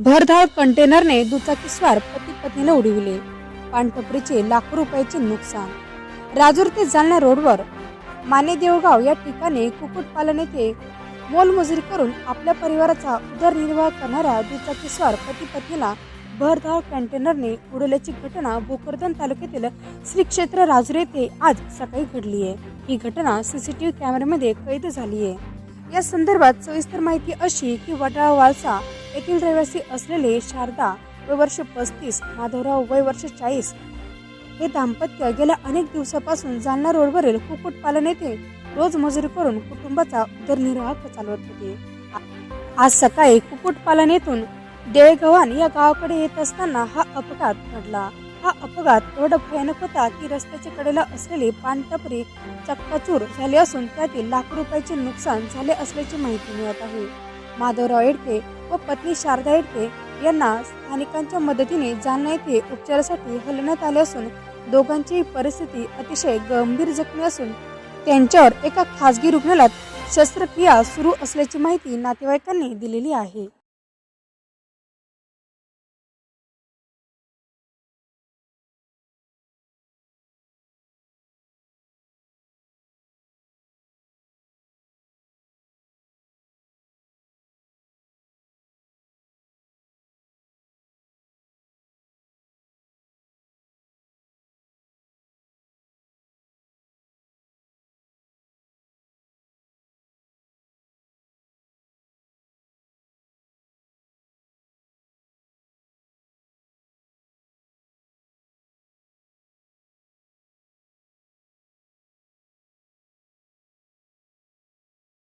भरधाव कंटेनरने दुचाकीस्वार पती पत्नीला उडविले. पानटपरीचे लाखो रुपयाचे नुकसान. राजूर ते जालना रोडवर माने देवगाव या ठिकाणी कुक्कुटपालन येथे मोलमजुरी करून आपल्या परिवाराचा उदरनिर्वाह करणाऱ्या दुचाकीस्वार पती पत्नीला भरधाव कंटेनरने उडवल्याची घटना भोकरदन तालुक्यातील श्री क्षेत्र राजूर येथे आज सकाळी घडली आहे. ही घटना सीसीटीव्ही कॅमेऱ्यामध्ये कैद झाली आहे. या संदर्भात सविस्तर माहिती अशी की वडाळा वालसा येथील रहिवासी असलेले शारदा वय वर्ष पस्तीस माधवराव वय वर्ष चाळीस हे दाम्पत्य गेल्या अनेक दिवसापासून जालना रोडवरील कुक्कुटपालन येथे रोज मजुरी करून कुटुंबाचा उदरनिर्वाह चालवत होते. आज सकाळी कुक्कुटपालन येथून देळगव्हाण या गावाकडे येत असताना हा अपघात घडला. हा अपघात एवढा भयानक होता की रस्त्याच्या कडेला असलेली पानटपरी चक्काचूर झाली असून त्यातील लाखो रुपयाचे नुकसान झाले असल्याची माहिती मिळत आहे. माधवराव येडके व पत्नी शारदा येडके यांना स्थानिकांच्या मदतीने जालना येथे उपचारासाठी हलवण्यात आले असून दोघांची परिस्थिती अतिशय गंभीर जखमी असून त्यांच्यावर एका खासगी रुग्णालयात शस्त्रक्रिया सुरू असल्याची माहिती नातेवाईकांनी दिलेली आहे.